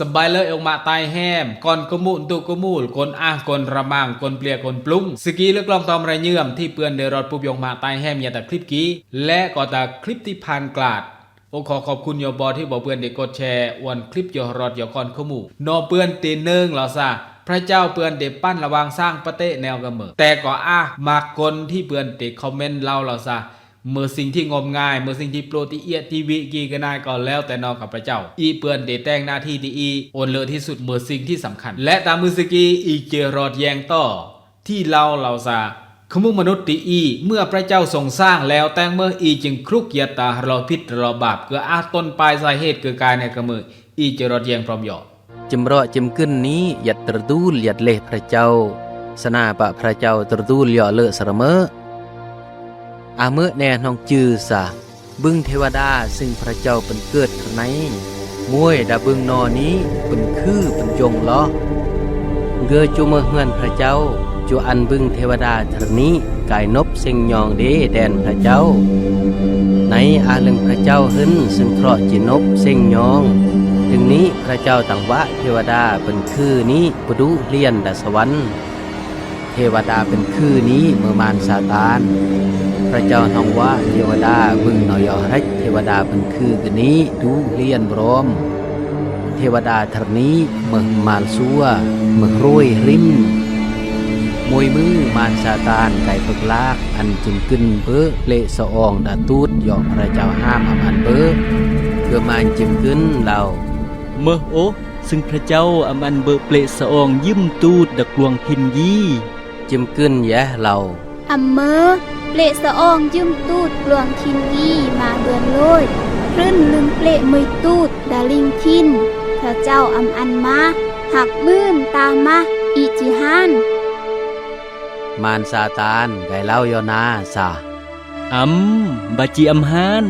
สบายเลยออกมาตายแฮมก่อนกมุนตุกมูลกนอ้างกนระมังกนเปลี่ยกนปลุงสกีเลือกลองตอมไรเยื่อมที่เปือนเดรอดปุบยงมาตายแฮมอย่าแต่คลิปกี้ และก็แต่คลิปที่ผ่านกลาดโอขอขอบคุณโยบอที่บอกเปือนเด็กกดแชร์อวนคลิปโยรอดโยคอนขมูนอเปือนตีหนึ่งหรอซะพระเจ้าเปือนเด็กปั้นระวางสร้างประเตะแนวกระเมอแต่ก็อ้ามากกนที่เปือนเด็กคอมเมนต์เล่าเราซะ มื่อสิ่งที่งมงายเมื่อสิ่งที่โปรตีเอียที่วิกีก็นายก็แล้วแต่นอกับพระเจ้า อีเปือนเดแต่งหน้าที่ที่อีโอนเลอที่สุดเมื่อสิ่งที่สำคัญ และตามมือสกีอีเจรอดแยงต่อ ที่เราเราซาขมุมนุษย์ตีอี เมื่อพระเจ้าทรงสร้างแล้วแต่งเมื่ออีจึงครุกเยตาเราพิษเราบาปเกืออาต้นปลายสาเหตุเกิดกายในกระมืออีเจรอดแยงพร้อมหยอดจำเราะจำกึนนี้หยัดตรดูลหยัดเลพระเจ้า สนาปะพระเจ้าตรดูลย่อเลอะสระเมอ อาเมื่อแน่นองจือสะบึงเทวดาซึ่งพระเจ้าเป็นเกิดไหนมวยดาบึงนอนี้เป็นคือเป็นจงล้อเกือจุเมอเฮือนพระเจ้าจูอันบึงเทวดาทรนี้กายนบเซ็งยองเดแดนพระเจ้า ในอาลึงพระเจ้าหึ้นซึ่งเคราะห์จินบเซ็งยอง ถึงนี้พระเจ้าต่างวะเทวดาเป็นคือนี้ปดุเลียนดัสวรรค์ เทวดาเป็นคือนี้เมื่อมารซาตาน พระเจ้าทองว่าเทวดาบึงหนอยอรักเทวดาเป็นคือกันนี้ดูเลียนบรม เทวดาทรนี้เมื่อมารซัวเมื่อรวยริมมวยมือมารซาตานไก่ปึกลาก อันจึงขึ้นเบ้อเละสะอองดาตูดยอมพระเจ้าห้ามอำอันเบ้อเพื่อมาจึงขึ้นเราเมื่อโอซึ่งพระเจ้าอำอันเบอเปลสะอองยิ้มตูดดักลวงพินยี จิมกึนแย่เราอำเมอเปลสะอองยืมตูดปลวงทินยี่มาเบือนโลยคลื่นลืมเปลมือตูดดาลิงทินพระเจ้าอำอันมาหักมื่นตามมาอิจิฮานมารซาตานไก่เล่ายอนาซาอำบาจีอำฮาน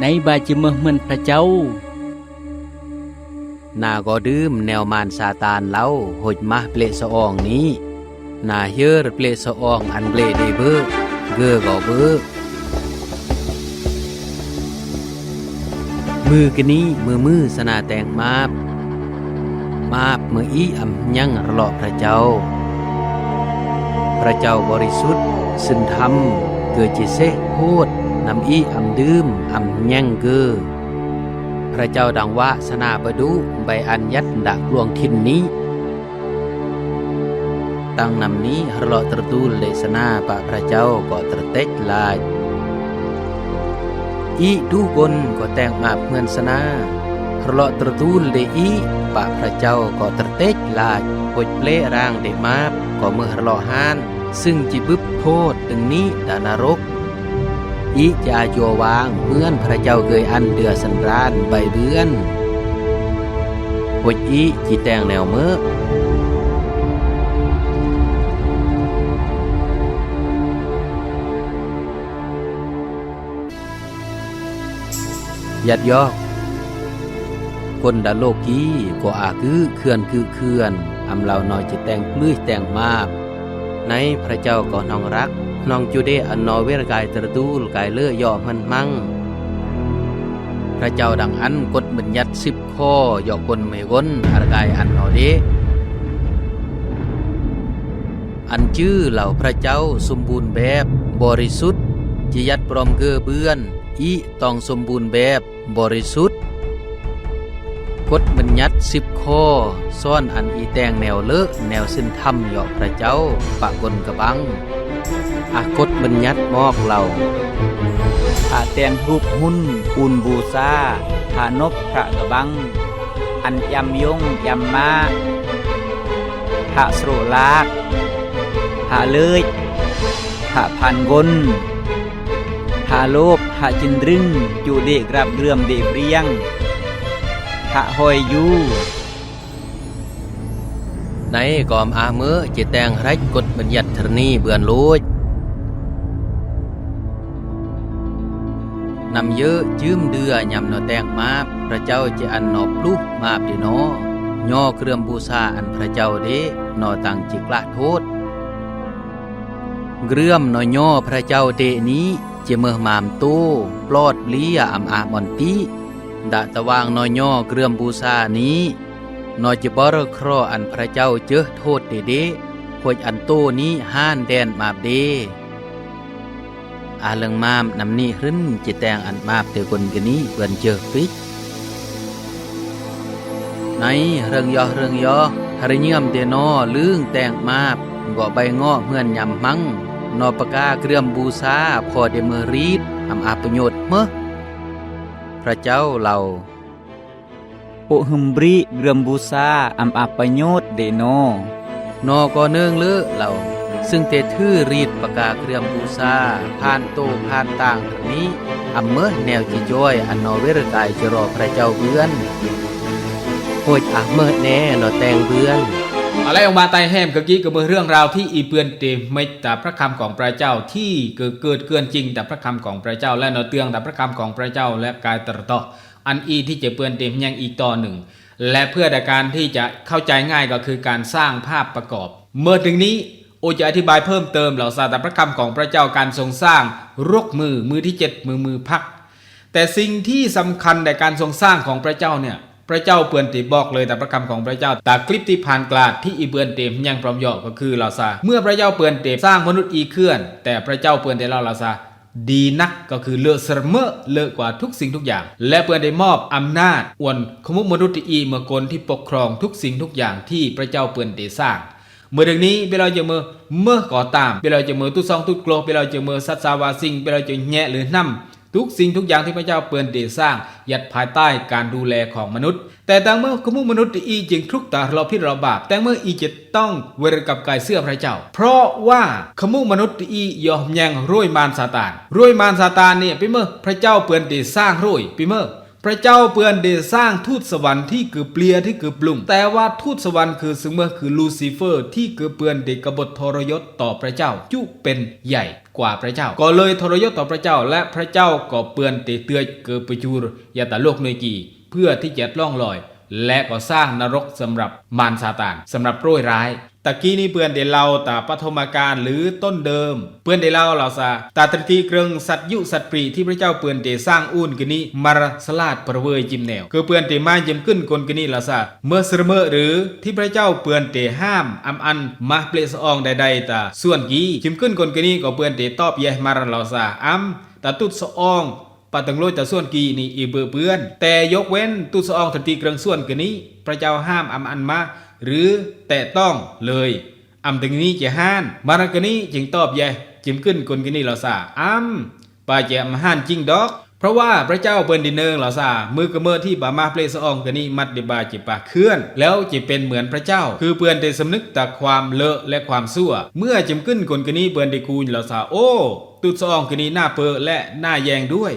ในบาจีเมือเหมือนพระเจ้านาก็ดื่มแนวมารซาตานเล่าหดมาเปลสะอองนี้ นาเฮอรเปลสอองอันเบลเดเบอร์เกอก็เบอมือกันนี้มือมือสนาแตงมาบ มาบมืออีอำยังรอพระเจ้า พระเจ้าบริสุทธิ์ซึ่งทำเกิดจิเสโพดนำอีอำดื่มอำยังเกอพระเจ้าดังว่าสนาบดูใบอันยัดดักลวงทินนี้ ตั้งนำนี้ฮลอตรตูลเลสนาปะพระเจ้าก็ตรเต็กลายอีดูกนก็แต่งมาเมือนสนาฮลอตรตูลเลอีปะพระเจ้าก็ตรเต็กลายปดเปลร่างเดมาบก็เมื่อฮลอฮาน ซึ่งจิบึบโทษตึงนี้ดานรกอิจาโยวางเมื่อนพระเจ้าเคยอันเดือสันรานใบเบือนหดอีจีแตงแนวเมื่อ ยัดยอกคนดาโลกีก็อาคือเคลื่อนคือเคลื่อนอำเราหน่อยจะแต่งปลื้ยแต่งมาบในพระเจ้าก็น้องรักน้องจูเดอันนอเวรกายตระตูลกายเลื่อย่อมันมั่ง พระเจ้าดังอันกดบัญญัติสิบข้อย่อคนไม่วนอารกายอันนอเดอันชื่อเหล่าพระเจ้าสมบูรณ์แบบบริสุทธิ์จิยัดปลอมเกือเบือนอีต้องสมบูรณ์แบบ บริสุทธิ์กฎบัญญัติสิบข้อ ซ่อนอันอีแตงแนวเลิกแนวสิ้นธรรมยอกพระเจ้าปะกลกระบังอากฎบัญญัติมอกเราผาแตงรูปหุ่นปูนบูซาผานบพระกระบัง อันยำยงยำมาผาสโรลากผาเลยผาพันกน ผาโลบผาจินรึงจูเดกรับเรื่อมเดเรียงผาหอยอยูในกอมอาเมื่อจิแตงไรกฎบัญญัติธรณีเบือนลูดนำเยอะจืมเดือยำนอแตงมาพระเจ้าจะอันนอบลูกมาบดีนอย่อเครื่องบูชาอันพระเจ้าเดนอตังจิกละโทษเรื่อมนอย่อพระเจ้าเดนี้ จะเมื่อมามตู้ปลอดเลียอำอาบอนตีดะตะวางนอย่อเกรื่อมบูชานี้นอจะบรคราะห์อันพระเจ้าเจอโทษเดเดพวกอันโตนี้ห้านแดนมาบเดอาเลิงมามนำนี่รึนจิแตงอันมาบเตคนกะนี้เบิ่นเจอปิกในเรื่องยอเรื่องยอหรเยี่ยมเตนอลืงแตงมาบก็ใบงอเฮือนยำมัง นอปกาเครื่อมบูชาพอเดเมอรีดอำอาประโยชน์เมอพระเจ้าเราปุหึมบริเรืมบูซาอำอาประโยชน์เดโนนอก็เนื่องเลือเราซึ่งเตทื่อรีดประกาเครื่องบูชาผ่านโตผ่านต่างนี้อำเมอแนวจิจ้อยอันนอเวรกายจะรอพระเจ้าเบือนโหดอาเมิดแน่นอแตงเบือน อะไรออกมาไตแฮมกะกี้ก็เมื่อเรื่องราวที่อีเปือนเตไม่แต่พระคำของพระเจ้าที่เกิดเกิดเกินจริงแต่พระคำของพระเจ้าและนอเตืองแต่พระคำของพระเจ้าและกายตรตออันอีที่จะเปือนเต็มยังอีกต่อหนึ่ง และเพื่อในการที่จะเข้าใจง่ายก็คือการสร้างภาพประกอบ เมื่อถึงนี้โอจะอธิบายเพิ่มเติมเหล่าศาสตร์พระคำของพระเจ้าการทรงสร้างรกมือมือที่เจ็ดมือมือพัก แต่สิ่งที่สำคัญในการทรงสร้างของพระเจ้าเนี่ย พระเจ้าเปือนติบอกเลยแต่พระคำของพระเจ้าแต่คลิปที่ผ่านกลาดที่อีเปือนเต็มยังพร้อมยอก็คือลาซาเมื่อพระเจ้าเปือนเต็มสร้างมนุษย์อีเคลื่อน แต่พระเจ้าเปือนเตเล่าลาซาดีนักก็คือเลอะเสมอเลอะกว่าทุกสิ่งทุกอย่าง และเปือนได้มอบอำนาจอวนขมุมนุษย์อีเมื่อกลที่ปกครองทุกสิ่งทุกอย่างที่พระเจ้าเปือนเตสร้างเมื่อเรื่องนี้เวลาจะเมื่อเมื่อก่อตามเวลาจะเมื่อตุซองตุกโกลเวลาจะเมื่อสัตสาวาสิงเวลาจะแงะหรือนำ ทุกสิ่งทุกอย่างที่พระเจ้าเปือนเดสร้างยัดภายใต้การดูแลของมนุษย์ แต่แต่เมื่อขมุมนุษย์อีจึงทุกตาเราพิษเราบาป แต่เมื่ออีจะต้องเวรกับกายเสื้อพระเจ้า เพราะว่าขมุมนุษย์อียอมแยงรุ่ยมารซาตานรุ่ยมารซาตานเนี่ยพี่เมื่อพระเจ้าเปือนเดสร้างรุ่ยพี่เมื่อ พระเจ้าเปือนเดสร้างทูตสวรรค์ที่คือเปลียที่คือปลุงแต่ว่าทูตสวรรค์คือซึ่งเมื่อคือลูซิเฟอร์ ที่คือเปือนเดกบฏทรยศต่อพระเจ้าจุเป็นใหญ่กว่าพระเจ้า ก็เลยทรยศต่อพระเจ้า และพระเจ้าก็เปือนเตเตือยเกิดประจูรยาตาโลกนยกี เพื่อที่จะล่องลอย และก็สร้างนรกสำหรับมารซาตานสำหรับโรยร้าย ตะกี้นี่เปือนเดเล่าตาปฐมกาลหรือต้นเดิม เปือนเดเล่าเราซาตาตรตีเกรงสัตยุสัตปรีที่พระเจ้าเปือนเดสร้างอุ่นกนี้มารสลาดประเวยจิมแนวคือเปือนเดมาจิมขึ้นคนกนี้เราซาเมื่อเสมอหรือที่พระเจ้าเปือนเดห้ามอำอันมาเปลสอองใดๆตาส่วนกี้จิมขึ้นคนกนี้ก็เปือนเดตอบแยมารเราซาอัมตาตุดสออง ปาตังโลยแต่ส่วนกีนี่อีเบือเปื้อน แต่ยกเว้นตุสอองทันทีกรงส่วนกันนี้ พระเจ้าห้ามอำอันมา หรือแต่ต้องเลยอำถึงนี้จะห้านมารกันนี้จึงตอบแย่จิมขึ้นคนกันนี้เราซาอ้ำปาจะมาห้านจริงดอก เพราะว่าพระเจ้าเปิ้นดินเนิงเราซามือกระเมอที่บามาเปลสอองกันนี้มัดเดบาจิปาเคลื่อน แล้วจะเป็นเหมือนพระเจ้า คือเปือนได้สำนึกจากความเลอะและความสั่วเมื่อจิมขึ้นคนกันนี้เปิ้นด้คูณเราซาโอ้ตุสอองกันนี้หน้าเปอและหน้าแยงด้วย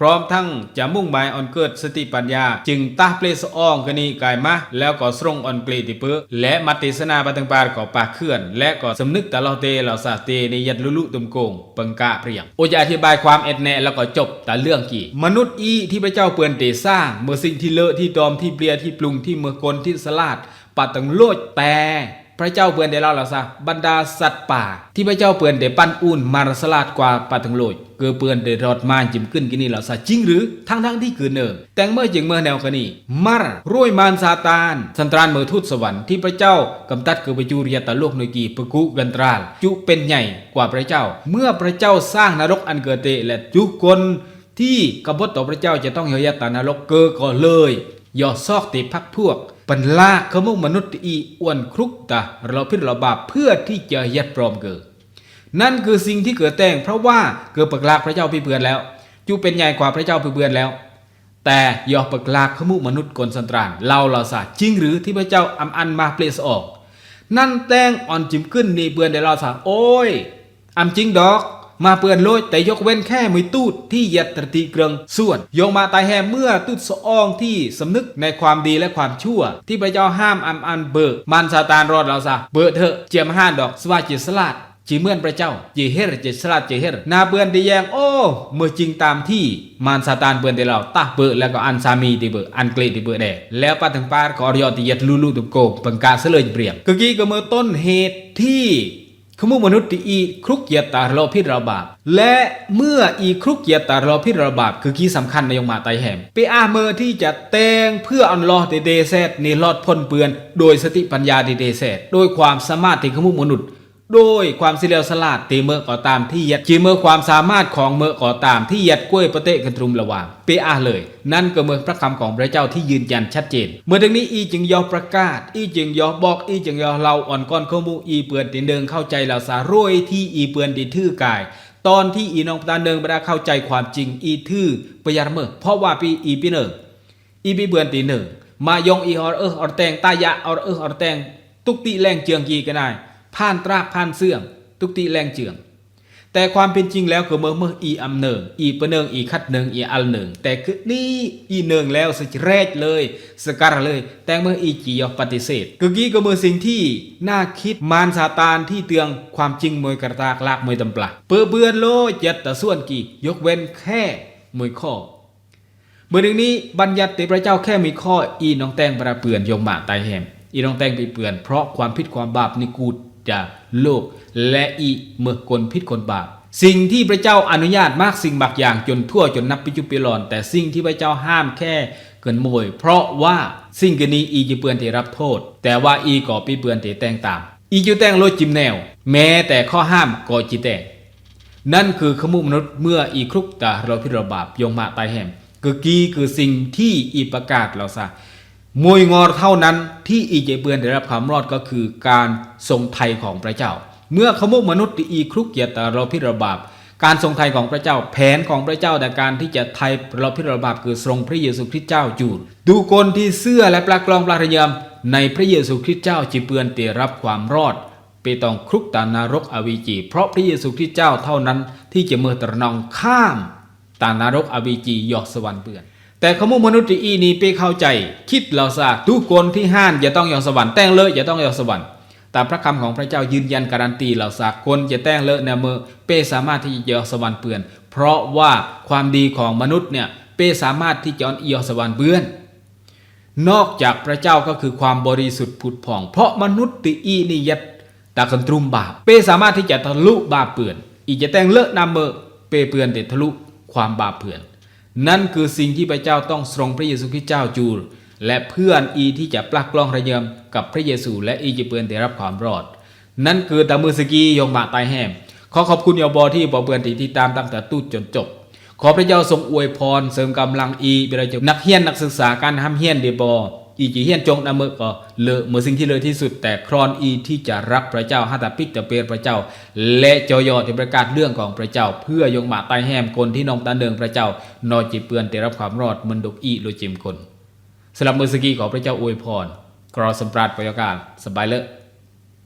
พร้อมทั้งจะมุ่งหมายออนเกิดสติปัญญา จึงตาเปลสอองกนีกายมาแล้วก็สรงออนเกลติเปอและมัติสนาปตังปาก็ปากเคลื่อน และก็สำนึกตลอเตเหล่าสาเตในยัดลุลุตุมโกงปังกะเปรียงโอจะอธิบายความเอ็ดแน่แล้วก็จบแต่เรื่องกี่ มนุษย์อีที่พระเจ้าเปือนเตสร้าง เมื่อสิ่งที่เลอะที่ดอมที่เปลียที่ปรุงที่เมื่อกลที่สลาดปัดตังโลดแต่ พระเจ้าเปือนได้เล่าแล้วซะบรรดาสัตว์ป่า ที่พระเจ้าเปือนได้ปั้นอุ่นมารสลาดกว่าปาถึงโลยเกือเปือนได้รอดมาจิมขึ้นกินนี่แล้วซะจริงหรือทั้งทั้งที่คือเนิมแต่งเมื่อจึงเมื่อแนวกันี่มารรวยมารซาตาน สันตรานเมื่อทูตสวรรค์ที่พระเจ้ากำตัดคือปจูริยตะโลกนกีปกุกันตรานจุเป็นใหญ่กว่าพระเจ้า เมื่อพระเจ้าสร้างนรกอันเกิดเตและจุคนที่กบฏต่อพระเจ้าจะต้องเหียยตานรกเกอก็เลยย่อซอกติพักพวก ปันลากขมุมนุษย์อีอ้วนครุกตาเราพิษเราบาปเพื่อที่จะยัดปลอมเกิด นั่นคือสิ่งที่เกิดแต่งเพราะว่าเกิดปักลากพระเจ้าพิเบือนแล้ว จูเป็นใหญ่กว่าพระเจ้าพิเบือนแล้ว แต่ยอปักลากขมุมนุษย์กลสันตรานเราเราสาจริงหรือที่พระเจ้าอำอันมาเปลสออก นั่นแต่งอ่อนจิมขึ้นนี่เบือนได้เราสาโอ้ยอำจริงดอก มาเปื่อนโลดแต่ยกเว้นแค่มือตูดที่เยัดตรตีเกรงส่วนโยงมาตายแห่เมื่อตูดสอองที่สำนึกในความดีและความชั่ว ที่พระเจ้าห้ามอำอันเบิกมันซาตานรอดเราซะเบิดเถอะเจียมห้าดอกสวาจิสลาดจีเมื่อนพระเจ้าจีเฮรจิสลาดจีเฮรนาเปื่อนดีแยงโอ้เมื่อจริงตามที่มารซาตานเปื่อนได้เราตาเบิดแล้วก็อันสามีที่เบิดอันเกลที่เบิดแดแล้วปาถึงปาก็อรยอติยัดลูลูตุโกปังกาเสลยเปรียบกะกี้ก็เมื่อต้นเหตุที่ ขมุมนุษย์ตีอีครุกเกียรตาราพิราบาปและเมื่ออีครุกเกียรตาราพิราบาปคือคีย์สำคัญในยงมาไตแหมไปอาเมอที่จะแตงเพื่ออันลอเดเดเซตในรอดพ้นเปือน โดยสติปัญญาเดเดเซตโดยความสามารถที่ขมุมนุษย์ โดยความสิเลวสลาดตีเมื่อก่อตามที่ยัดจีเมื่อความสามารถของเมื่อก่อตามที่ยัดกล้วยประเตะกันตรุมระหว่างเปอาเลย นั่นก็เมื่อพระคำของพระเจ้าที่ยืนยันชัดเจน เมื่อดังนี้อีจึงยอประกาศ อีจึงยอบอกอีจึงยอเราอ่อนก้อนข้อมูอีเปือนตินเดิงเข้าใจเราสารวยที่อีเปือนติทื่อกาย ตอนที่อีน้องตาเดิงบรรดาเข้าใจความจริงอีทื่อปยารเมื่อเพราะว่าปีอีปีหนึ่งอีบีเบือนตีหนึ่งมายองอีออเออออแตงตายะออเออออแตงตุกติแรงเจืองกีก็ได้ ผ่านตรากผ่านเสื่องตุกติแรงเจือง แต่ความเป็นจริงแล้วคือเมื่อเมื่ออีอำเนิงอีปะเนิงอีคัดเนิงอีอัลเนิงแต่คือนี่อีเนิงแล้วสแรกเลยสกัดเลย แต่เมื่ออีจียอปฏิเสธคือกี้ก็เมื่อสิ่งที่น่าคิดมารซาตานที่เตืองความจริงมวยกระตากลากมวยตำปลาเปื้อเบือนโลยัดแต่ส่วนกี่ยกเว้นแค่มวยข้อเมื่อหนึ่งนี้บัญญัติพระเจ้าแค่มีข้ออีน้องแตงประเปือนยงหมาตายแหมอีน้องแตงไปเปือนเพราะความผิดความบาปนิกูด จะโลก และอีเมื่อกลผิดคนบาปสิ่งที่พระเจ้าอนุญาตมากสิ่งบางอย่างจนทั่วจนนับปิจุปิลอน แต่สิ่งที่พระเจ้าห้ามแค่เกินมวย เพราะว่าสิ่งกนี้อีจะเปือนที่รับโทษ แต่ว่าอีก่อปีเปือนที่แต่งตามอีจะแต่งโลดจิมแนว แม้แต่ข้อห้ามก็จิแต่งนั่นคือขมุมนุษย์เมื่ออีครุกตาเราพิรบาปยงมาตายแหมคือกีคือสิ่งที่อีประกาศเราซะ มวยงอเท่านั้นที่อีเจเปือนได้รับความรอดก็คือการทรงไทยของพระเจ้า เมื่อขโมุมนุษย์ที่อีครุกเกียรตาเราพิระบาปการทรงไทยของพระเจ้าแผนของพระเจ้าในการที่จะไทยเราพิระบาปคือทรงพระเยซูคริสต์เจ้าอยู่ ดูคนที่เสื้อและปลากลองปลาระยำในพระเยซูคริสต์เจ้าจีเปือนเตรับความรอดไปต้องครุกตานารกอวีจี เพราะพระเยซูคริสต์เจ้าเท่านั้นที่จะเมื่อตรนองข้ามตานารกอวีจียอกสวรรค์เปือน แต่ขมุมนุษย์อีนี้ไปเข้าใจ คิดเราซะทุกคนที่ห้านอย่าต้องยอกสวรรค์แต่งเลยอย่าต้องยอกสวรรค์ตามพระคำของพระเจ้ายืนยันการันตีเราซะคนจะแต่งเลอะในมือเป้สามารถที่จะยอกสวรรค์เปือน เพราะว่าความดีของมนุษย์เนี่ยเป้สามารถที่จะยอกสวรรค์เปือน นอกจากพระเจ้าก็คือความบริสุทธิ์ผุดผ่อง เพราะมนุษย์ติอีนิยัตตากันตรุมบาป เป้สามารถที่จะทะลุบาปเปื่อน อีจะแต่งเลอะนำเมอเป้เปื่อนแต่ทะลุความบาปเปื่อน นั่นคือสิ่งที่พระเจ้าต้องทรงพระเยซูคริสต์เจ้าจูรและเพื่อนอีที่จะปลักกล้องระเยิมกับพระเยซู และอีจะเปื่อนได้รับความรอด นั่นคือตามือสกียงบาตายแหมขอขอบคุณยอบอที่บอเปื่อนที่ติดตามตั้งแต่ตู้จนจบ ขอพระเจ้าทรงอวยพรเสริมกำลังอีเวลาจะนักเฮียนนักศึกษาการห้ามเฮียนเดบอ อีจีเฮียนจงนำเมือก็เลอเมื่อสิ่งที่เลอที่สุด แต่ครอนอีที่จะรักพระเจ้าฮัตตาปิกตะเปรพระเจ้า และจอยอที่ประกาศเรื่องของพระเจ้า เพื่อยงมาตายแหมคนที่นองตาเดืองพระเจ้านอจีเปือนได้รับความรอดมันดกอีโลจิมคนสำหรับมือสกีขอพระเจ้าอวยพรกรอสมปราดประยการสบายเลอะ